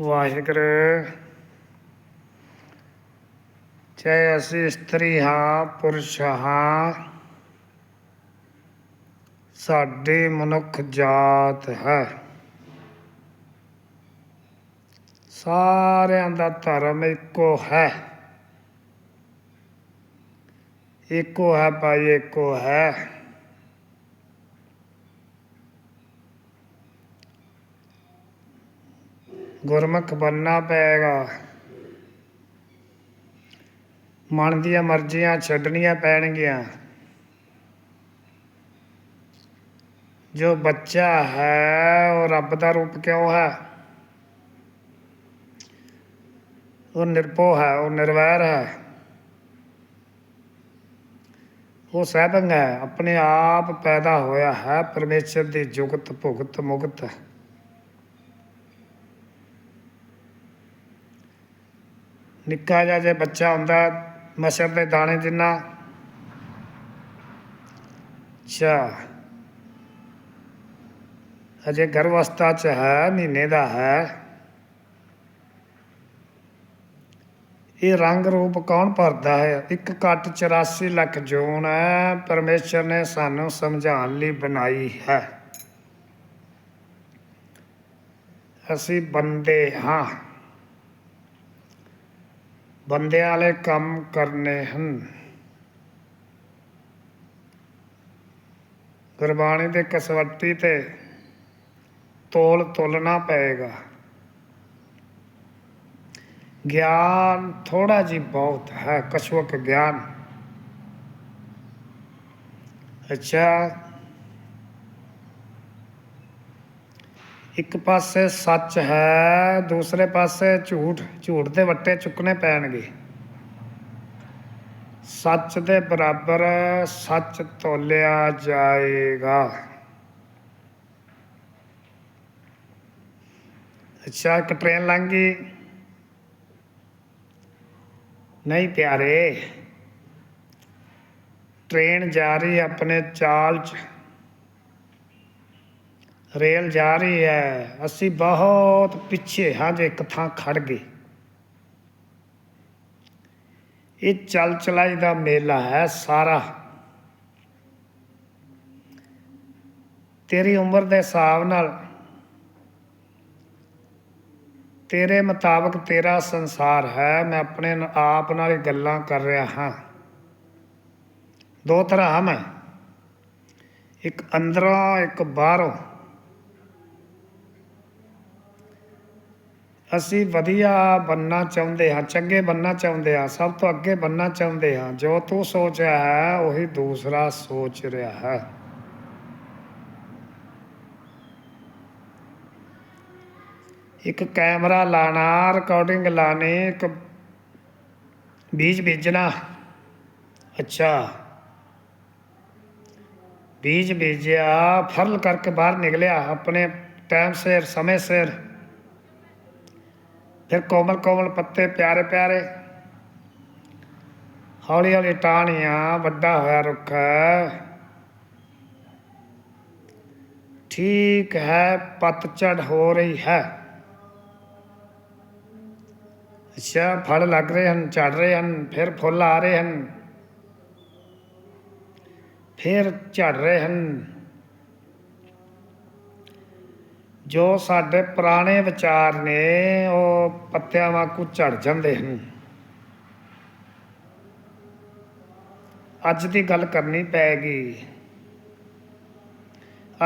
ਵਾਹਿਗੁਰੂ। ਚਾਹੇ ਅਸੀਂ ਇਸਤਰੀ ਹਾਂ, ਪੁਰਸ਼ ਹਾਂ। ਸਾਡੀ ਮਨੁੱਖ ਜਾਤ ਹੈ। ਸਾਰਿਆਂ ਦਾ ਧਰਮ ਇੱਕੋ ਹੈ। ਇੱਕੋ ਹੈ ਭਾਈ, ਇੱਕੋ ਹੈ। ਗੁਰਮੁਖ ਬੰਨਾ ਪਏਗਾ। ਮਨ ਦੀਆਂ ਮਰਜ਼ੀਆਂ ਛੱਡਣੀਆਂ ਪੈਣਗੀਆਂ। ਜੋ ਬੱਚਾ ਹੈ, ਉਹ ਰੱਬ ਦਾ ਰੂਪ ਕਿਉਂ ਹੈ? ਉਹ ਨਿਰਭਉ ਹੈ, ਉਹ ਨਿਰਵੈਰ ਹੈ। ਉਹ ਸਹਿਬੰਗ ਹੈ, ਆਪਣੇ ਆਪ ਪੈਦਾ ਹੋਇਆ ਹੈ, ਪਰਮੇਸ਼ਰ ਦੀ ਜੁਗਤ ਭੁਗਤ ਮੁਗਤ ਨਿੱਕਾ ਜਿਹਾ ਜੇ ਬੱਚਾ ਹੁੰਦਾ, ਮਸਰ ਦੇ ਦਾਣੇ ਜਿੰਨਾ ਅੱਛਾ। ਅਜੇ ਗਰਭ ਅਵਸਥਾ ਚ ਹੈ, ਮਹੀਨੇ ਦਾ ਹੈ। ਇਹ ਰੰਗ ਰੂਪ ਕੌਣ ਭਰਦਾ ਹੈ? ਇੱਕ ਕੱਟ 84 ਲੱਖ ਜੂਨ ਹੈ, ਪਰਮੇਸ਼ਰ ਨੇ ਸਾਨੂੰ ਸਮਝਾਉਣ ਲਈ ਬਣਾਈ ਹੈ। ਅਸੀਂ ਬੰਦੇ ਹਾਂ। ਬੰਦਿਆਂ ਵਾਲੇ ਕੰਮ ਕਰਨੇ ਹਨ। ਗੁਰਬਾਣੀ ਦੇ ਕਸਵੱਟੀ ਤੇ ਤੋਲ ਤੋਲਣਾ ਪਏਗਾ। ਗਿਆਨ ਥੋੜਾ ਜੀ ਬਹੁਤ ਹੈ ਕਸ਼ਵਕ ਗਿਆਨ। ਅੱਛਾ ਇੱਕ ਪਾਸੇ ਸੱਚ ਹੈ, ਦੂਸਰੇ ਪਾਸੇ ਝੂਠ। ਝੂਠ ਦੇ ਵੱਟੇ ਚੁੱਕਣੇ ਪੈਣਗੇ। ਸੱਚ ਦੇ ਬਰਾਬਰ ਸੱਚ ਤੋਲਿਆ ਜਾਏਗਾ। ਅੱਛਾ, ਇੱਕ ਟ੍ਰੇਨ ਲੰਘ ਗਈ। ਨਹੀਂ ਪਿਆਰੇ ਟ੍ਰੇਨ ਜਾ ਰਹੀ ਆਪਣੇ ਚਾਲ 'ਚ। ਰੇਲ ਜਾ ਰਹੀ ਹੈ। ਅਸੀਂ ਬਹੁਤ ਪਿੱਛੇ ਹਾਂ ਜੇ ਇੱਕ ਥਾਂ ਖੜ ਗਏ। ਇਹ ਚਲ ਚਲਾਈ ਦਾ ਮੇਲਾ ਹੈ ਸਾਰਾ। ਤੇਰੀ ਉਮਰ ਦੇ ਹਿਸਾਬ ਨਾਲ ਤੇਰੇ ਮੁਤਾਬਕ ਤੇਰਾ ਸੰਸਾਰ ਹੈ। ਮੈਂ ਆਪਣੇ ਆਪ ਨਾਲ ਹੀ ਗੱਲਾਂ ਕਰ ਰਿਹਾ ਹਾਂ। ਦੋ ਤਰ੍ਹਾਂ ਮੈਂ। ਇੱਕ ਅੰਦਰੋਂ, ਇੱਕ ਬਾਹਰੋਂ। ਅਸੀਂ ਵਧੀਆ ਬੰਨਾ ਚਾਹੁੰਦੇ ਹਾਂ, ਚੰਗੇ ਬੰਨਾ ਚਾਹੁੰਦੇ ਹਾਂ, ਸਭ ਤੋਂ ਅੱਗੇ ਬੰਨਾ ਚਾਹੁੰਦੇ ਹਾਂ। ਜੋ ਤੂੰ ਸੋਚ ਰਿਹਾ ਹੈ, ਉਹੀ ਦੂਸਰਾ ਸੋਚ ਰਿਹਾ ਹੈ। ਇੱਕ ਕੈਮਰਾ ਲਾਣਾ ਰਿਕਾਰਡਿੰਗ ਲਾਣੀ, ਇੱਕ ਬੀਜ ਬੀਜਣਾ। ਅੱਛਾ। ਬੀਜ ਬੀਜਿਆ, ਫਰਲ ਕਰਕੇ ਬਾਹਰ ਨਿਕਲਿਆ, ਆਪਣੇ ਟਾਈਮ ਸਿਰ, ਸਮੇਂ ਸਿਰ। ਫਿਰ ਕੋਮਲ ਕੋਮਲ ਪੱਤੇ ਪਿਆਰੇ ਪਿਆਰੇ। ਹੌਲੀ ਹੌਲੀ ਟਾਹਣੀਆਂ, ਵੱਡਾ ਹੋਇਆ ਰੁੱਖ। ਠੀਕ ਹੈ ਪਤਝੜ ਹੋ ਰਹੀ ਹੈ। ਅੱਛਾ, ਫਲ ਲੱਗ ਰਹੇ ਹਨ, ਝੜ ਰਹੇ ਹਨ, ਫਿਰ ਫੁੱਲ ਆ ਰਹੇ ਹਨ। ਫਿਰ ਝੜ ਰਹੇ ਹਨ। ਜੋ ਸਾਡੇ ਪੁਰਾਣੇ ਵਿਚਾਰ ਨੇ, ਉਹ ਪੱਤਿਆਂ ਵਾਂਗੂ ਝੜ ਜਾਂਦੇ ਹਨ। ਅੱਜ ਦੀ ਗੱਲ ਕਰਨੀ ਪੈਗੀ।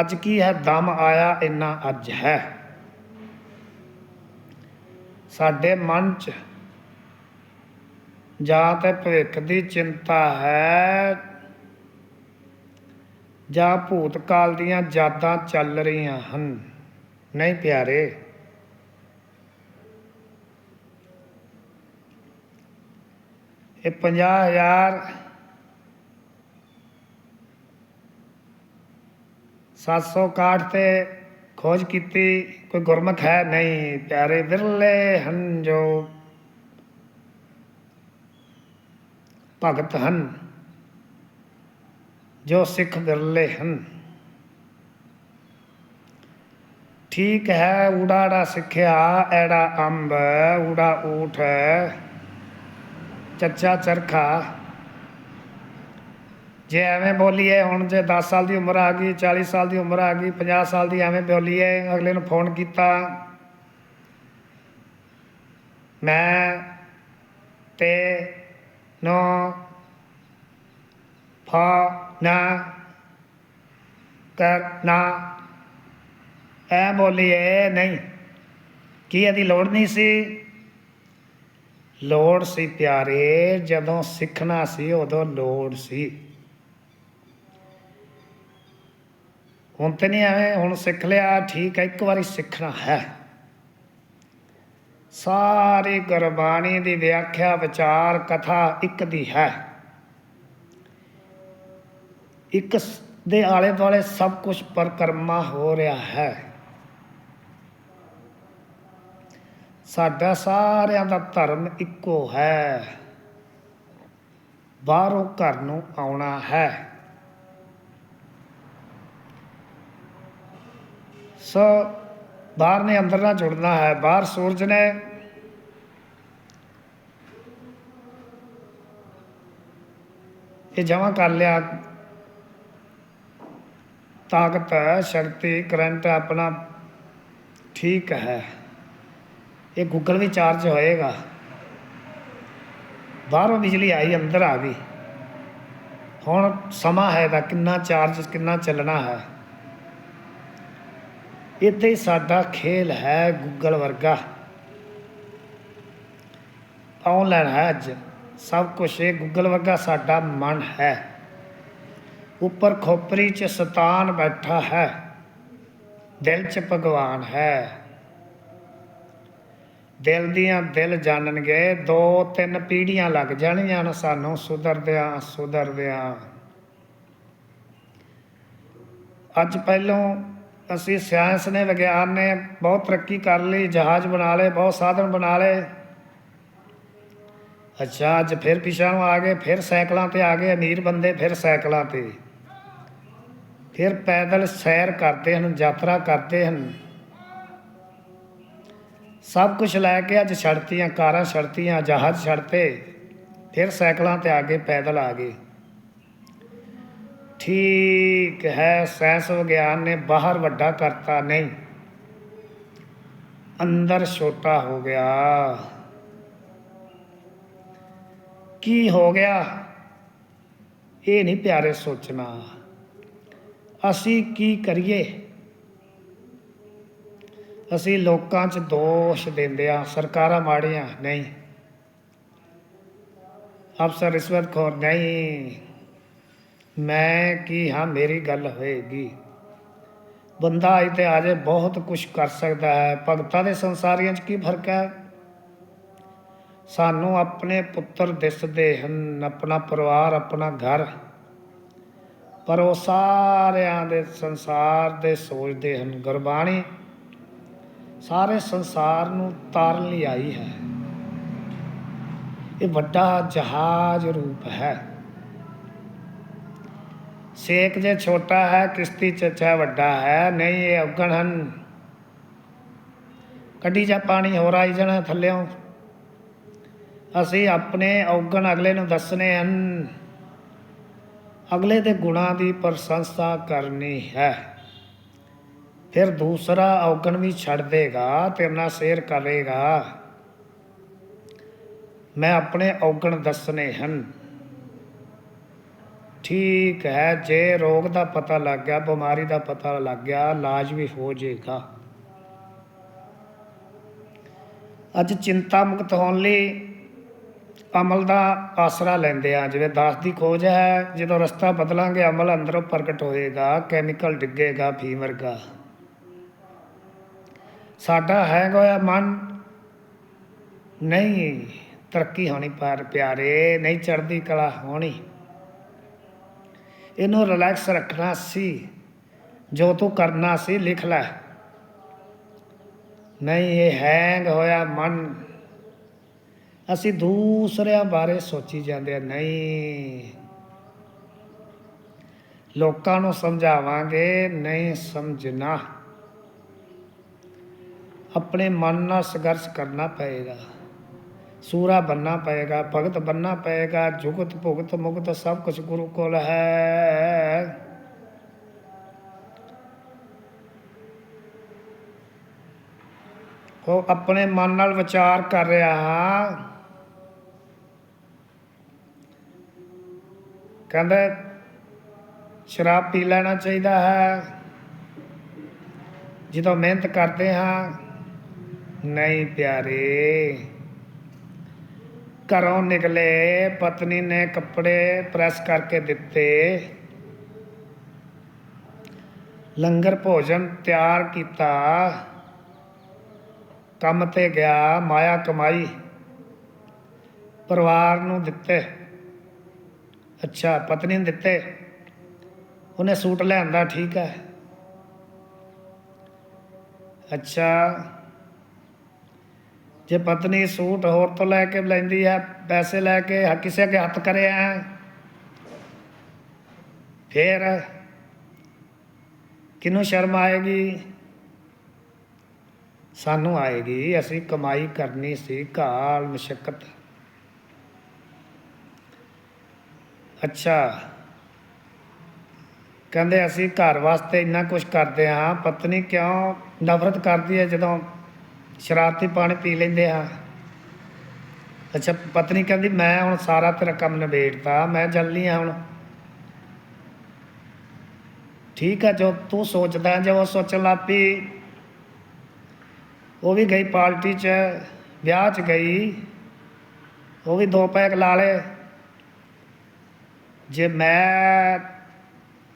ਅੱਜ ਕੀ ਹੈ? ਦਮ ਆਇਆ ਇੰਨਾ ਅੱਜ ਹੈ। ਸਾਡੇ ਮਨ 'ਚ ਜਾਂ ਤੇ ਭਵਿੱਖ ਦੀ ਚਿੰਤਾ ਹੈ, ਜਾਂ ਭੂਤਕਾਲ ਦੀਆਂ ਯਾਦਾਂ ਚੱਲ ਰਹੀਆਂ ਹਨ। ਨਹੀਂ ਪਿਆਰੇ ਇਹ 50000 761 ਤੇ ਖੋਜ ਕੀਤੀ ਕੋਈ ਗੁਰਮੁਖ ਹੈ ਨਹੀਂ ਪਿਆਰੇ ਵਿਰਲੇ ਹਨ ਜੋ ਭਗਤ ਹਨ ਜੋ ਸਿੱਖ ਵਿਰਲੇ ਹਨ ਠੀਕ ਹੈ ਊੜਾੜਾ ਸਿੱਖਿਆ, ਐੜਾ ਅੰਬ, ਊੜਾ ਊਠ। ਚੱਚਾ ਚਰਖਾ। ਜੇ ਐਵੇਂ ਬੋਲੀਏ, ਹੁਣ ਜੇ 10 ਸਾਲ ਦੀ ਉਮਰ ਆ ਗਈ 40 ਸਾਲ ਦੀ ਉਮਰ ਆ ਗਈ 50 ਸਾਲ ਦੀ ਐਵੇਂ ਬੋਲੀਏ, ਅਗਲੇ ਨੂੰ ਫੋਨ ਕੀਤਾ। ਮੈਂ ਤੇ ਨੋ ਫਾ ਨਾ ਕਰਨਾ ਐ ਬੋਲੀਏ ਨਹੀਂ। ਕੀ ਇਹਦੀ ਲੋੜ ਨਹੀਂ ਸੀ? ਲੋੜ ਸੀ ਪਿਆਰੇ, ਜਦੋਂ ਸਿੱਖਣਾ ਸੀ ਉਦੋਂ ਲੋੜ ਸੀ। ਹੁਣ ਤੇ ਨਹੀਂ ਐਵੇਂ ਹੁਣ ਸਿੱਖ ਲਿਆ, ਠੀਕ ਹੈ ਇੱਕ ਵਾਰੀ ਸਿੱਖਣਾ ਹੈ। ਸਾਰੀ ਗੁਰਬਾਣੀ ਦੀ ਵਿਆਖਿਆ, ਵਿਚਾਰ, ਕਥਾ ਇੱਕ ਦੀ ਹੈ। ਇੱਕ ਦੇ ਆਲੇ ਦੁਆਲੇ ਸਭ ਕੁਝ ਪਰਕਰਮਾ ਹੋ ਰਿਹਾ ਹੈ। ਸਾਡਾ ਸਾਰਿਆਂ ਦਾ ਧਰਮ ਇੱਕੋ ਹੈ। ਬਾਹਰੋਂ ਘਰ ਨੂੰ ਆਉਣਾ ਹੈ। ਸੋ ਬਾਹਰ ਨੇ ਅੰਦਰ ਨਾਲ ਜੁੜਨਾ ਹੈ। ਬਾਹਰ ਸੂਰਜ ਨੇ ਇਹ ਜਮਾ ਕਰ ਲਿਆ। ਤਾਕਤ ਹੈ, ਸ਼ਕਤੀ, ਕਰੰਟ ਆਪਣਾ ਠੀਕ ਹੈ। ਇਹ ਗੂਗਲ ਵੀ ਚਾਰਜ ਹੋਏਗਾ। ਬਾਹਰੋਂ ਬਿਜਲੀ ਆਈ, ਅੰਦਰ ਆ ਗਈ। ਹੁਣ ਸਮਾਂ ਹੈ ਦਾ ਕਿੰਨਾ ਚਾਰਜ ਕਿੰਨਾ ਚੱਲਣਾ ਹੈ। ਇੱਥੇ ਹੀ ਸਾਡਾ ਖੇਲ ਹੈ ਗੂਗਲ ਵਰਗਾ। ਆਨਲਾਈਨ ਹੈ ਅੱਜ। ਸਭ ਕੁਝ ਇਹ ਗੂਗਲ ਵਰਗਾ ਸਾਡਾ ਮਨ ਹੈ। ਉੱਪਰ ਖੋਪਰੀ 'ਚ ਸਤਾਨ ਬੈਠਾ ਹੈ। ਦਿਲ 'ਚ ਭਗਵਾਨ ਹੈ। ਦਿਲ ਦੀਆਂ ਦਿਲ ਜਾਣਨਗੇ, ਦੋ ਤਿੰਨ ਪੀੜ੍ਹੀਆਂ ਲੱਗ ਜਾਣੀਆਂ ਨੇ ਸਾਨੂੰ ਸੁਧਰਦਿਆਂ ਸੁਧਰਦਿਆਂ। ਅੱਜ ਪਹਿਲੋਂ ਅਸੀਂ ਸਾਇੰਸ ਨੇ ਵਿਗਿਆਨ ਨੇ ਬਹੁਤ ਤਰੱਕੀ ਕਰ ਲਈ, ਜਹਾਜ਼ ਬਣਾ ਲਏ, ਬਹੁਤ ਸਾਧਨ ਬਣਾ ਲਏ। ਅੱਛਾ, ਅੱਜ ਫਿਰ ਪਿਛਾਂ ਨੂੰ ਆ ਗਏ, ਫਿਰ ਸਾਈਕਲਾਂ ਤੇ ਆ ਗਏ, ਅਮੀਰ ਬੰਦੇ ਫਿਰ ਸਾਈਕਲਾਂ ਤੇ। ਫਿਰ ਪੈਦਲ ਸੈਰ ਕਰਦੇ ਹਨ, ਯਾਤਰਾ ਕਰਦੇ ਹਨ। ਸਭ ਕੁਝ ਲੈ ਕੇ ਅੱਜ ਛੱਡਤੀਆਂ, ਕਾਰਾਂ ਛੱਡਤੀਆਂ, ਜਹਾਜ਼ ਛੱਡਤੇ, ਫਿਰ ਸਾਈਕਲਾਂ ਤੇ ਆ ਗਏ ਪੈਦਲ ਆ ਗਏ। ਠੀਕ ਹੈ ਸਾਇੰਸ ਵਿਗਿਆਨ ਨੇ ਬਾਹਰ ਵੱਡਾ ਕਰਤਾ, ਨਹੀਂ। ਅੰਦਰ ਛੋਟਾ ਹੋ ਗਿਆ। ਕੀ ਹੋ ਗਿਆ? ਇਹ ਨਹੀਂ ਪਿਆਰੇ ਸੋਚਣਾ। ਅਸੀਂ ਕੀ ਕਰੀਏ? ਅਸੀਂ ਲੋਕਾਂ 'ਚ ਦੋਸ਼ ਦਿੰਦੇ ਆ ਸਰਕਾਰਾਂ ਮਾੜੀਆਂ, ਨਹੀਂ। ਅਫਸਰ ਰਿਸ਼ਵਤ ਖੋਰ, ਨਹੀਂ। ਮੈਂ ਕੀ, ਹਾਂ, ਮੇਰੀ ਗੱਲ ਹੋਏਗੀ। ਬੰਦਾ ਇੱਥੇ ਆ ਬਹੁਤ ਕੁਝ ਕਰ ਸਕਦਾ ਹੈ। ਭਗਤਾਂ ਦੇ ਸੰਸਾਰੀਆਂ 'ਚ ਕੀ ਫ਼ਰਕ ਹੈ? ਸਾਨੂੰ ਆਪਣੇ ਪੁੱਤਰ ਦਿਸਦੇ ਹਨ, ਆਪਣਾ ਪਰਿਵਾਰ, ਆਪਣਾ ਘਰ। ਪਰ ਉਹ ਸਾਰਿਆਂ ਦੇ ਸੰਸਾਰ ਦੇ ਸੋਚਦੇ ਹਨ, ਗੁਰਬਾਣੀ ਸਾਰੇ ਸੰਸਾਰ ਨੂੰ ਤਾਰਨ ਲਈ ਆਈ ਹੈ। ਇਹ ਵੱਡਾ ਜਹਾਜ਼ ਰੂਪ ਹੈ। ਸੇਕ ਜੇ ਛੋਟਾ ਹੈ, ਕਿਸ਼ਤੀ ਚੱਚਾ ਵੱਡਾ ਹੈ, ਨਹੀਂ ਇਹ ਔਗਣ ਹਨ। ਕੱਢੀ ਜਾ ਪਾਣੀ, ਹੋਰ ਆਈ ਜਾਣਾ ਥੱਲਿਓਂ। ਅਸੀਂ ਆਪਣੇ ਔਗਣ ਅਗਲੇ ਨੂੰ ਦੱਸਣੇ ਹਨ। ਅਗਲੇ ਦੇ ਗੁਣਾਂ ਦੀ ਪ੍ਰਸ਼ੰਸਾ ਕਰਨੀ ਹੈ। ਫਿਰ ਦੂਸਰਾ ਔਗਣ ਵੀ ਛੱਡ ਦੇਗਾ ਤੇ ਨਾ ਸ਼ੇਅਰ ਕਰੇਗਾ ਮੈਂ ਆਪਣੇ ਔਗਣ ਦੱਸਣੇ ਹਨ। ਠੀਕ ਹੈ, ਜੇ ਰੋਗ ਦਾ ਪਤਾ ਲੱਗ ਗਿਆ, ਬਿਮਾਰੀ ਦਾ ਪਤਾ ਲੱਗ ਗਿਆ, ਇਲਾਜ ਵੀ ਹੋ ਜਾਏਗਾ ਅੱਜ ਚਿੰਤਾ ਮੁਕਤ ਹੋਣ ਲਈ ਅਮਲ ਦਾ ਆਸਰਾ ਲੈਂਦੇ ਆ ਜਿਵੇਂ ਦਾਸ ਦੀ ਖੋਜ ਹੈ, ਜਦੋਂ ਰਸਤਾ ਬਦਲਾਂਗੇ, ਅਮਲ ਅੰਦਰੋਂ ਪ੍ਰਗਟ ਹੋਏਗਾ ਕੈਮੀਕਲ ਡਿੱਗੇਗਾ ਫੀਵਰ ਵਰਗਾ ਸਾਡਾ ਹੈਗਾ ਹੋਇਆ ਮਨ। ਨਹੀਂ, ਤਰੱਕੀ ਹੋਣੀ ਪਰ ਪਿਆਰੇ, ਨਹੀਂ ਚੜ੍ਹਦੀ ਕਲਾ ਹੋਣੀ। ਇਹਨੂੰ ਰਿਲੈਕਸ ਰੱਖਣਾ ਸੀ। ਜੋ ਤੂੰ ਕਰਨਾ ਸੀ, ਲਿਖ ਲੈ। ਨਹੀਂ, ਇਹ ਹੈਂਗ ਹੋਇਆ ਮਨ। ਅਸੀਂ ਦੂਸਰਿਆਂ ਬਾਰੇ ਸੋਚੀ ਜਾਂਦੇ ਆ ਨਹੀਂ। ਲੋਕਾਂ ਨੂੰ ਸਮਝਾਵਾਂਗੇ, ਨਹੀਂ ਸਮਝਣਾ। ਆਪਣੇ ਮਨ ਨਾਲ ਸੰਘਰਸ਼ ਕਰਨਾ ਪਏਗਾ। ਸੂਰਾ ਬੰਨਾ ਪਏਗਾ, ਭਗਤ ਬੰਨਾ ਪਏਗਾ, ਜੁਗਤ ਭੁਗਤ ਮੁਕਤ ਸਭ ਕੁਝ ਗੁਰੂ ਕੋਲ ਹੈ। ਉਹ ਆਪਣੇ ਮਨ ਨਾਲ ਵਿਚਾਰ ਕਰ ਰਿਹਾ ਹਾਂ। ਕਹਿੰਦਾ, ਸ਼ਰਾਬ ਪੀ ਲੈਣਾ ਚਾਹੀਦਾ ਹੈ। ਜਦੋਂ ਮਿਹਨਤ ਕਰਦੇ ਹਾਂ ਨਹੀਂ ਪਿਆਰੇ। ਘਰੋਂ ਨਿਕਲੇ ਪਤਨੀ ਨੇ ਕੱਪੜੇ ਪ੍ਰੈਸ ਕਰਕੇ ਦਿੱਤੇ। ਲੰਗਰ ਭੋਜਨ ਤਿਆਰ ਕੀਤਾ। ਕੰਮ ਤੇ ਗਿਆ, ਮਾਇਆ ਕਮਾਈ। ਪਰਿਵਾਰ ਨੂੰ ਦਿੱਤੇ। ਅੱਛਾ, ਪਤਨੀ ਨੂੰ ਦਿੱਤੇ। ਉਹਨੇ ਸੂਟ ਲਿਆਂਦਾ ਠੀਕ ਹੈ। ਅੱਛਾ ਜੇ ਪਤਨੀ ਸੂਟ ਹੋਰ ਤੋਂ ਲੈ ਕੇ ਲੈਂਦੀ ਹੈ ਪੈਸੇ ਲੈ ਕੇ ਕਿਸੇ ਅੱਗੇ ਹੱਥ ਕਰਿਆ ਹੈ ਫਿਰ ਕਿਹਨੂੰ ਸ਼ਰਮ ਆਏਗੀ? ਸਾਨੂੰ ਆਏਗੀ, ਅਸੀਂ ਕਮਾਈ ਕਰਨੀ ਸੀ, ਘਾਲ ਮੁਸ਼ਕਲ ਅੱਛਾ। ਕਹਿੰਦੇ ਅਸੀਂ ਘਰ ਵਾਸਤੇ ਇੰਨਾ ਕੁਝ ਕਰਦੇ ਹਾਂ, ਪਤਨੀ ਕਿਉਂ ਨਫ਼ਰਤ ਕਰਦੀ ਹੈ ਜਦੋਂ ਸ਼ਰਾਬ ਤੇ ਪਾਣੀ ਪੀ ਲੈਂਦੇ ਆ। ਅੱਛਾ, ਪਤਨੀ ਕਹਿੰਦੀ, ਮੈਂ ਹੁਣ ਸਾਰਾ ਤੇਰਾ ਕੰਮ ਨਿਬੇੜਤਾ, ਮੈਂ ਚੱਲਨੀ ਆ ਹੁਣ। ਠੀਕ ਹੈ ਜੋ ਤੂੰ ਸੋਚਦਾ, ਜੇ ਉਹ ਸੋਚਣ ਲੱਗ ਪਈ ਉਹ ਵੀ ਗਈ ਪਾਰਟੀ 'ਚ, ਵਿਆਹ 'ਚ ਗਈ। ਉਹ ਵੀ ਦੋ ਪੈਕ ਲਾ ਲਏ। ਜੇ ਮੈਂ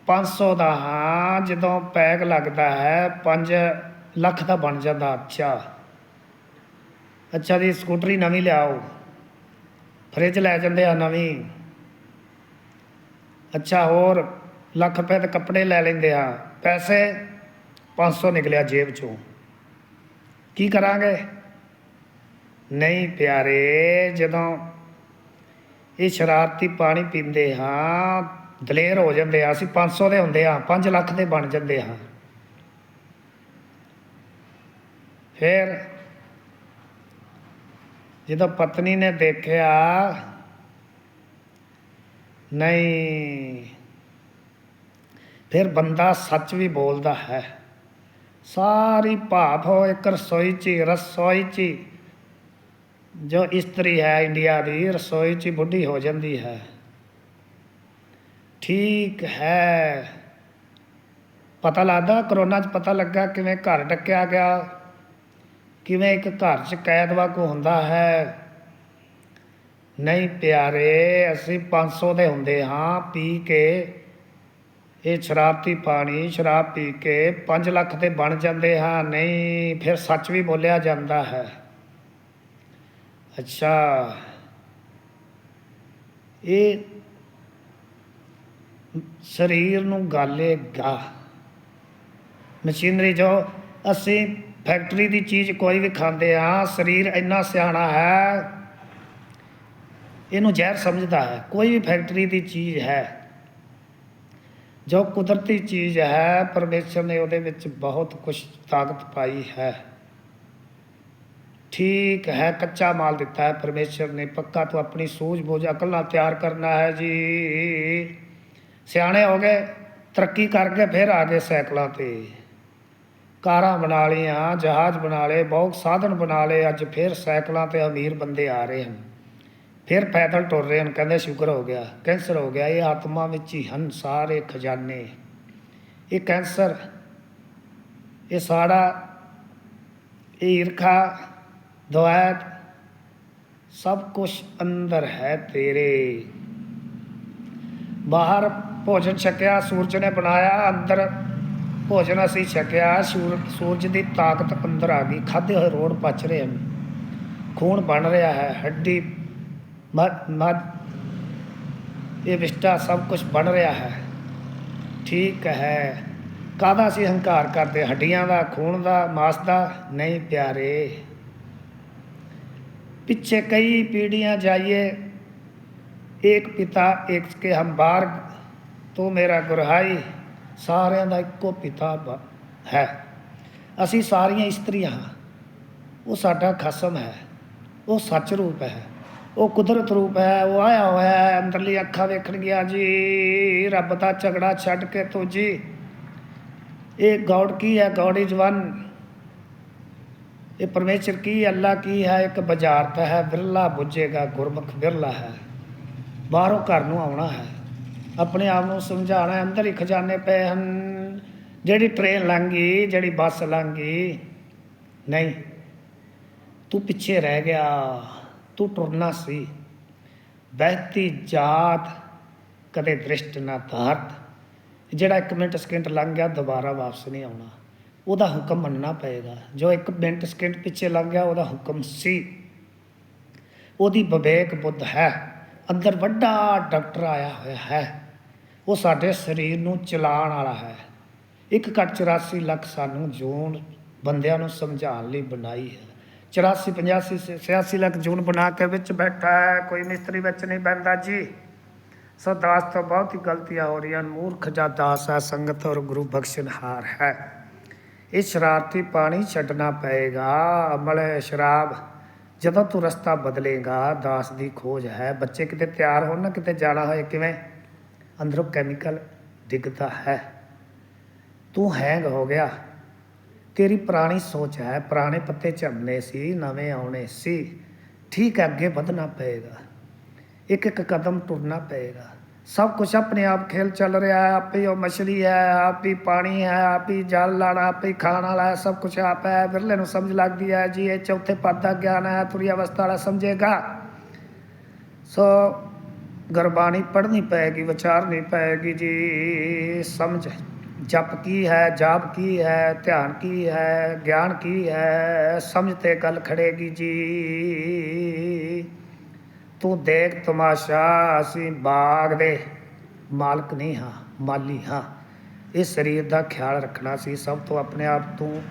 500 ਦਾ ਹਾਂ, ਜਦੋਂ ਪੈਕ ਲੱਗਦਾ ਹੈ 5 ਲੱਖ ਦਾ ਬਣ ਜਾਂਦਾ, ਅੱਛਾ। ਅੱਛਾ ਜੀ, ਸਕੂਟਰੀ ਨਵੀਂ ਲਿਆਓ। ਫ੍ਰਿਜ ਲੈ ਜਾਂਦੇ ਆ ਨਵੀਂ। ਅੱਛਾ, ਹੋਰ ਲੱਖ ਰੁਪਏ ਦੇ ਕੱਪੜੇ ਲੈ ਲੈਂਦੇ ਆ। ਪੈਸੇ 500 ਨਿਕਲਿਆ ਜੇਬ ਚੋਂ। ਕੀ ਕਰਾਂਗੇ? ਨਹੀਂ ਪਿਆਰੇ, ਜਦੋਂ ਇਹ ਸ਼ਰਾਰਤੀ ਪਾਣੀ ਪੀਂਦੇ ਹਾਂ, ਦਲੇਰ ਹੋ ਜਾਂਦੇ ਆ। ਅਸੀਂ 500 ਦੇ ਹੁੰਦੇ ਆ 5 ਲੱਖ ਦੇ ਬਣ ਜਾਂਦੇ ਆ ਫਿਰ ਜਦੋਂ ਪਤਨੀ ਨੇ ਦੇਖਿਆ ਨਹੀਂ ਫਿਰ ਬੰਦਾ ਸੱਚ ਵੀ ਬੋਲਦਾ ਹੈ ਸਾਰੀ ਭਾਫ ਹੋ ਇੱਕ ਰਸੋਈ 'ਚ ਹੀ, ਰਸੋਈ 'ਚ ਹੀ। ਜੋ ਇਸਤਰੀ ਹੈ ਇੰਡੀਆ ਦੀ ਰਸੋਈ 'ਚ ਹੀ ਬੁੱਢੀ ਹੋ ਜਾਂਦੀ ਹੈ ਠੀਕ ਹੈ ਪਤਾ ਲੱਗਦਾ ਕਰੋਨਾ 'ਚ ਪਤਾ ਲੱਗਾ ਕਿਵੇਂ ਘਰ ਡੱਕਿਆ ਗਿਆ ਕਿਵੇਂ ਇੱਕ ਘਰ 'ਚ ਕੈਦ ਵਾਂਗੂ ਹੁੰਦਾ ਹੈ? ਨਹੀਂ ਪਿਆਰੇ, ਅਸੀਂ 500 ਦੇ ਹੁੰਦੇ ਹਾਂ, ਪੀ ਕੇ ਇਹ ਸ਼ਰਾਬਤੀ ਪਾਣੀ, ਸ਼ਰਾਬ ਪੀ ਕੇ 5 ਲੱਖ ਦੇ ਬਣ ਜਾਂਦੇ ਹਾਂ। ਨਹੀਂ, ਫਿਰ ਸੱਚ ਵੀ ਬੋਲਿਆ ਜਾਂਦਾ ਹੈ। ਅੱਛਾ। ਇਹ ਸਰੀਰ ਨੂੰ ਗਾਲੇਗਾ। ਮਸ਼ੀਨਰੀ ਜੋ, ਅਸੀਂ ਫੈਕਟਰੀ ਦੀ ਚੀਜ਼ ਕੋਈ ਵੀ ਖਾਂਦੇ ਆ, ਸਰੀਰ ਇੰਨਾ ਸਿਆਣਾ ਹੈ, ਇਹਨੂੰ ਜ਼ਹਿਰ ਸਮਝਦਾ ਹੈ। ਕੋਈ ਵੀ ਫੈਕਟਰੀ ਦੀ ਚੀਜ਼ ਹੈ, ਜੋ ਕੁਦਰਤੀ ਚੀਜ਼ ਹੈ, ਪਰਮੇਸ਼ਰ ਨੇ ਉਹਦੇ ਵਿੱਚ ਬਹੁਤ ਕੁਝ ਤਾਕਤ ਪਾਈ ਹੈ। ਠੀਕ ਹੈ, ਕੱਚਾ ਮਾਲ ਦਿੱਤਾ ਹੈ। ਪਰਮੇਸ਼ਰ ਨੇ ਪੱਕਾ ਤੋਂ ਆਪਣੀ ਸੂਝ-ਬੂਝ, ਅਕਲ ਨਾਲ ਤਿਆਰ ਕਰਨਾ ਹੈ ਜੀ। ਸਿਆਣੇ ਹੋ ਗਏ, ਤਰੱਕੀ ਕਰਕੇ ਫਿਰ ਆ ਗਏ ਸਾਈਕਲਾਂ ਤੇ। ਕਾਰਾਂ ਬਣਾ ਲਈਆਂ, ਜਹਾਜ਼ ਬਣਾ ਲਏ, ਬਹੁਤ ਸਾਧਨ ਬਣਾ ਲਏ, ਅੱਜ ਫਿਰ ਸਾਈਕਲਾਂ ਤੇ ਅਮੀਰ ਬੰਦੇ ਆ ਰਹੇ ਹਨ। ਫਿਰ ਪੈਦਲ ਤੁਰ ਰਹੇ ਹਨ, ਕਹਿੰਦੇ ਸ਼ੂਗਰ ਹੋ ਗਿਆ, ਕੈਂਸਰ ਹੋ ਗਿਆ, ਇਹ ਆਤਮਾ ਵਿੱਚ ਹੀ ਹਨ ਸਾਰੇ ਖਜ਼ਾਨੇ। ਇਹ ਕੈਂਸਰ, ਇਹ ਸਾੜਾ, ਇਹ ਈਰਖਾ ਦੁਆਤ ਸਭ ਕੁਝ ਅੰਦਰ ਹੈ ਤੇਰੇ। ਬਾਹਰ ਭੋਜਨ ਛਕਿਆ, ਸੂਰਜ ਨੇ ਬਣਾਇਆ, ਅੰਦਰ ਭੋਜਨ ਅਸੀਂ ਛਕਿਆ, ਸੂਰ- ਸੂਰਜ ਦੀ ਤਾਕਤ ਅੰਦਰ ਆ ਗਈ। ਖਾਦੇ ਹੋਏ ਰੋੜ ਪਚ ਰਹੇ ਹਨ। ਖੂਨ ਬਣ ਰਿਹਾ ਹੈ, ਹੱਡੀ ਮਦ ਮਦ ਇਹ ਵਿਸ਼ਟਾ ਸਭ ਕੁਝ ਬਣ ਰਿਹਾ ਹੈ। ਠੀਕ ਹੈ। ਕਾਹਦਾ ਸੀ ਹੰਕਾਰ ਕਰਦੇ ਹੱਡੀਆਂ ਦਾ, ਖੂਨ ਦਾ, ਮਾਸ ਦਾ? ਨਹੀਂ ਪਿਆਰੇ। ਪਿੱਛੇ ਕਈ ਪੀੜ੍ਹੀਆਂ ਜਾਈਏ ਇੱਕ ਪਿਤਾ ਇੱਕ ਕੇ ਹਮ ਬਾਰ ਤੂੰ ਮੇਰਾ ਗੁਰਹਾਈ। ਸਾਰਿਆਂ ਦਾ ਇੱਕੋ ਪਿਤਾ ਬ- ਹੈ। ਅਸੀਂ ਸਾਰੀਆਂ ਇਸਤਰੀਆਂ ਹਾਂ। ਉਹ ਸਾਡਾ ਖਸਮ ਹੈ। ਉਹ ਸੱਚ ਰੂਪ ਹੈ। ਉਹ ਕੁਦਰਤ ਰੂਪ ਹੈ। ਉਹ ਆਇਆ ਹੋਇਆ ਹੈ। ਅੰਦਰਲੀ ਅੱਖਾਂ ਵੇਖਣ ਗਿਆ ਜੀ। ਰੱਬ ਦਾ ਝਗੜਾ ਛੱਡ ਕੇ ਤੂੰ ਜੀ। ਇਹ ਗੌੜ ਕੀ ਹੈ? ਗੌੜੀ ਜਵਾਨ। ਇਹ ਪਰਮੇਸ਼ਰ ਕੀ? ਅੱਲਾ ਕੀ ਹੈ? ਇੱਕ ਬੁਝਾਰਤ ਹੈ। ਬਿਰਲਾ ਬੁੱਝੇਗਾ। ਗੁਰਮੁਖ ਬਿਰਲਾ ਹੈ। ਬਾਹਰੋਂ ਘਰ ਨੂੰ ਆਉਣਾ ਹੈ। ਆਪਣੇ ਆਪ ਨੂੰ ਸਮਝਾਉਣਾ, ਅੰਦਰ ਹੀ ਖਜ਼ਾਨੇ ਪਏ ਹਨ। ਜਿਹੜੀ ਟ੍ਰੇਨ ਲੰਘ ਗਈ, ਜਿਹੜੀ ਬੱਸ ਲੰਘ ਗਈ, ਨਹੀਂ, ਤੂੰ ਪਿੱਛੇ ਰਹਿ ਗਿਆ, ਤੂੰ ਟੁਰਨਾ ਸੀ। ਬਹਿਤੀ ਜਾਤ ਕਦੇ ਦ੍ਰਿਸ਼ਟ ਨਾ ਧਾਰਤ। ਜਿਹੜਾ 1 ਮਿੰਟ ਸਕਿੰਟ ਲੰਘ ਗਿਆ, ਦੁਬਾਰਾ ਵਾਪਸ ਨਹੀਂ ਆਉਣਾ। ਉਹਦਾ ਹੁਕਮ ਮੰਨਣਾ ਪਏਗਾ। ਜੋ 1 ਮਿੰਟ ਸਕਿੰਟ ਪਿੱਛੇ ਲੰਘ ਗਿਆ, ਉਹਦਾ ਹੁਕਮ ਸੀ। ਉਹਦੀ ਵਿਵੇਕ ਬੁੱਧ ਹੈ। ਅੰਦਰ ਵੱਡਾ ਡਾਕਟਰ ਆਇਆ ਹੋਇਆ ਹੈ। ਉਹ ਸਾਡੇ ਸਰੀਰ ਨੂੰ ਚਲਾਉਣ ਵਾਲਾ ਹੈ। ਇੱਕ ਘੱਟ 84 ਲੱਖ ਸਾਨੂੰ ਜੂਨ ਬੰਦਿਆਂ ਨੂੰ ਸਮਝਾਉਣ ਲਈ ਬਣਾਈ ਹੈ। 84 85 86 ਲੱਖ ਜੂਨ ਬਣਾ ਕੇ ਵਿੱਚ ਬੈਠਾ ਹੈ। ਕੋਈ ਮਿਸਤਰੀ ਵਿੱਚ ਨਹੀਂ ਬੈਠਦਾ ਜੀ। ਸੋ ਦਾਸ ਤੋਂ ਬਹੁਤ ਹੀ ਗਲਤੀਆਂ ਹੋ ਰਹੀਆਂ ਮੂਰਖ ਜਾਂ ਦਾਸ ਹੈ, ਸੰਗਤ ਔਰ ਗੁਰੂ ਬਖਸ਼ਣਹਾਰ ਹੈ। ਇਹ ਸ਼ਰਾਰਤੀ ਪਾਣੀ ਛੱਡਣਾ ਪਏਗਾ। ਅਮਲ ਸ਼ਰਾਬ। ਜਦੋਂ ਤੂੰ ਰਸਤਾ ਬਦਲੇਗਾ, ਦਾਸ ਦੀ ਖੋਜ ਹੈ। ਬੱਚੇ ਕਿਤੇ ਤਿਆਰ ਹੋਣ ਨਾ ਕਿਤੇ ਜਾਣਾ ਹੋਏ, ਕਿਵੇਂ? ਅੰਦਰੋਂ ਕੈਮੀਕਲ ਡਿੱਗਦਾ ਹੈ। ਤੂੰ ਹੈਂਗ ਹੋ ਗਿਆ। ਤੇਰੀ ਪੁਰਾਣੀ ਸੋਚ ਹੈ, ਪੁਰਾਣੇ ਪੱਤੇ ਝੜਨੇ ਸੀ, ਨਵੇਂ ਆਉਣੇ ਸੀ। ਠੀਕ ਹੈ, ਅੱਗੇ ਵਧਣਾ ਪਏਗਾ। ਇੱਕ ਇੱਕ ਕਦਮ ਟੁਰਨਾ ਪਏਗਾ। ਸਭ ਕੁਝ ਆਪਣੇ ਆਪ ਖੇਲ ਚੱਲ ਰਿਹਾ ਹੈ, ਆਪੇ ਹੀ ਉਹ ਮਛਲੀ ਹੈ, ਆਪ ਹੀ ਪਾਣੀ ਹੈ, ਆਪ ਹੀ ਜਲ ਲਾਣਾ ਆਪ ਹੀ ਖਾਣ ਵਾਲਾ ਹੈ, ਸਭ ਕੁਝ ਆਪ ਹੈ। ਵਿਰਲੇ ਨੂੰ ਸਮਝ ਲੱਗਦੀ ਹੈ, ਜੀ ਇਹ ਚੌਥੇ ਪਦ ਦਾ ਗਿਆਨ ਹੈ, ਤੁਰੀ ਅਵਸਥਾ ਵਾਲਾ ਸਮਝੇਗਾ। ਸੋ ਗੁਰਬਾਣੀ ਪੜ੍ਹਨੀ ਪਏਗੀ ਵਿਚਾਰਨੀ ਪਏਗੀ ਜੀ। ਸਮਝ, ਜਪ ਕੀ ਹੈ, ਜਾਪ ਕੀ ਹੈ, ਧਿਆਨ ਕੀ ਹੈ, ਗਿਆਨ ਕੀ ਹੈ, ਸਮਝ ਤੇ ਗੱਲ ਖੜੇਗੀ ਜੀ। ਤੂੰ ਦੇਖ ਤਮਾਸ਼ਾ, ਅਸੀਂ ਬਾਗ ਦੇ ਮਾਲਕ ਨਹੀਂ ਹਾਂ, ਮਾਲੀ ਹਾਂ। ਇਸ ਸਰੀਰ ਦਾ ਖਿਆਲ ਰੱਖਣਾ ਸੀ, ਸਭ ਤੋਂ ਆਪਣੇ ਆਪ ਤੂੰ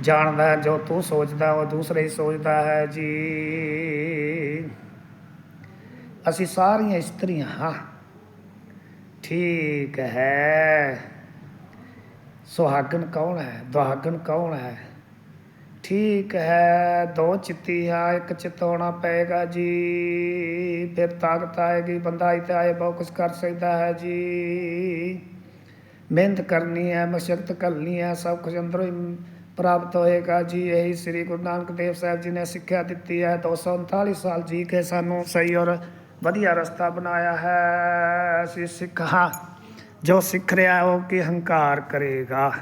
ਜਾਣਦਾ ਜੋ ਤੂੰ ਸੋਚਦਾ ਉਹ ਦੂਸਰੇ ਹੀ ਸੋਚਦਾ ਹੈ ਜੀ। ਅਸੀਂ ਸਾਰੀਆਂ ਇਸਤਰੀਆਂ, ਹਾਂ। ਠੀਕ ਹੈ। ਸੁਹਾਗਣ ਕੌਣ ਹੈ? ਦੁਹਾਗਣ ਕੌਣ ਹੈ? ਠੀਕ ਹੈ, ਦੋ ਚਿੱਤੀ ਆ ਇੱਕ ਚਿੱਤ ਹੋਣਾ ਪਏਗਾ ਜੀ। ਫਿਰ ਤਾਕਤ ਆਏਗੀ ਬੰਦਾ ਇੱਥੇ ਆਏ, ਬਹੁਤ ਕੁਝ ਕਰ ਸਕਦਾ ਹੈ ਜੀ। ਮਿਹਨਤ ਕਰਨੀ ਹੈ ਮਸ਼ਕਤ ਕਰਨੀ ਹੈ, ਸਭ ਕੁਝ ਅੰਦਰੋਂ ਹੀ ਪ੍ਰਾਪਤ ਹੋਏਗਾ ਜੀ। ਇਹੀ ਸ੍ਰੀ ਗੁਰੂ ਨਾਨਕ ਦੇਵ ਸਾਹਿਬ ਜੀ ਨੇ ਸਿੱਖਿਆ ਦਿੱਤੀ ਹੈ। 239 ਸਾਲ ਜੀ ਕੇ ਸਾਨੂੰ ਸਹੀ ਔਰ ਵਧੀਆ ਰਸਤਾ ਬਣਾਇਆ ਹੈ, ਅਸੀਂ ਸਿੱਖ। ਹਾਂ ਜੋ ਸਿੱਖ ਰਿਹਾ, ਉਹ ਕੀ ਹੰਕਾਰ ਕਰੇਗਾ?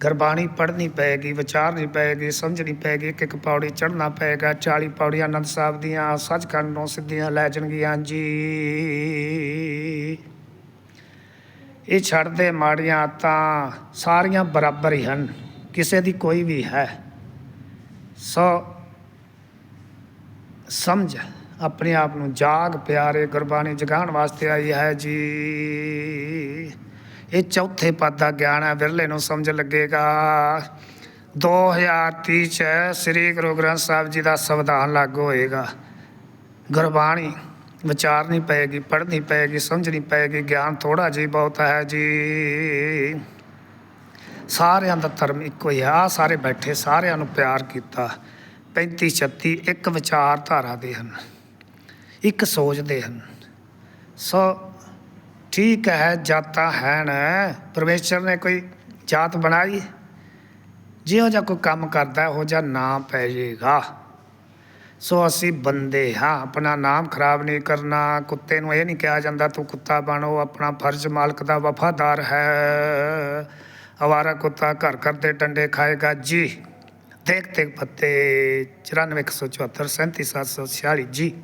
ਗੁਰਬਾਣੀ ਪੜ੍ਹਨੀ ਪਏਗੀ, ਵਿਚਾਰਨੀ ਪਏਗੀ, ਸਮਝਣੀ ਪਏਗੀ ਇੱਕ ਇੱਕ ਪੌੜੀ ਚੜ੍ਹਨਾ ਪਏਗਾ 40 ਪੌੜੀਆਂ ਆਨੰਦ ਸਾਹਿਬ ਦੀਆਂ, ਸੱਚਖੰਡ ਨੂੰ ਸਿੱਧੀਆਂ ਲੈ ਜਾਣਗੀਆਂ ਜੀ ਇਹ ਛੱਡਦੇ ਮਾੜੀਆਂ ਤਾਂ ਸਾਰੀਆਂ ਬਰਾਬਰ ਹੀ ਹਨ, ਕਿਸੇ ਦੀ ਕੋਈ ਵੀ ਹੈ। ਸੋ ਸਮਝ। ਆਪਣੇ ਆਪ ਨੂੰ ਜਾਗ ਪਿਆਰੇ ਗੁਰਬਾਣੀ ਜਗਾਉਣ ਵਾਸਤੇ ਆਈ ਹੈ ਜੀ। ਇਹ ਚੌਥੇ ਪਦ ਦਾ ਗਿਆਨ ਹੈ, ਵਿਰਲੇ ਨੂੰ ਸਮਝ ਲੱਗੇਗਾ। 2030 ਚ ਸ੍ਰੀ ਗੁਰੂ ਗ੍ਰੰਥ ਸਾਹਿਬ ਜੀ ਦਾ ਸੰਵਿਧਾਨ ਲਾਗੂ ਹੋਏਗਾ। ਗੁਰਬਾਣੀ ਵਿਚਾਰਨੀ ਪਏਗੀ, ਪੜ੍ਹਨੀ ਪਏਗੀ, ਸਮਝਣੀ ਪਏਗੀ, ਗਿਆਨ ਥੋੜਾ ਜੀ ਬਹੁਤ ਹੈ ਜੀ। ਸਾਰਿਆਂ ਦਾ ਧਰਮ ਇੱਕੋ ਹੀ ਆ ਆਹ ਸਾਰੇ ਬੈਠੇ, ਸਾਰਿਆਂ ਨੂੰ ਪਿਆਰ ਕੀਤਾ। 35 36 ਇੱਕ ਵਿਚਾਰਧਾਰਾ ਦੇ ਹਨ। ਇੱਕ ਸੋਚਦੇ ਹਨ। ਸੋ ਠੀਕ ਹੈ ਜਾਤਾਂ ਹਨ ਪਰਮੇਸ਼ਰ ਨੇ ਕੋਈ ਜਾਤ ਬਣਾਈ। ਜਿਹੋ ਜਿਹਾ ਕੋਈ ਕੰਮ ਕਰਦਾ, ਉਹੋ ਜਿਹਾ ਨਾਮ ਪੈ ਜਾਏਗਾ। ਸੋ ਅਸੀਂ ਬੰਦੇ ਹਾਂ, ਆਪਣਾ ਨਾਮ ਖਰਾਬ ਨਹੀਂ ਕਰਨਾ। ਕੁੱਤੇ ਨੂੰ ਇਹ ਨਹੀਂ ਕਿਹਾ ਜਾਂਦਾ, ਤੂੰ ਕੁੱਤਾ ਬਣੋ, ਆਪਣਾ ਫਰਜ਼ ਮਾਲਕ ਦਾ ਵਫਾਦਾਰ ਹੈ। ਅਵਾਰਾ ਕੁੱਤਾ ਘਰ ਘਰ ਦੇ ਡੰਡੇ ਖਾਏਗਾ ਜੀ ਦੇਖ ਦੇਖ ਪੱਤੇ 94 174 37 746 ਜੀ।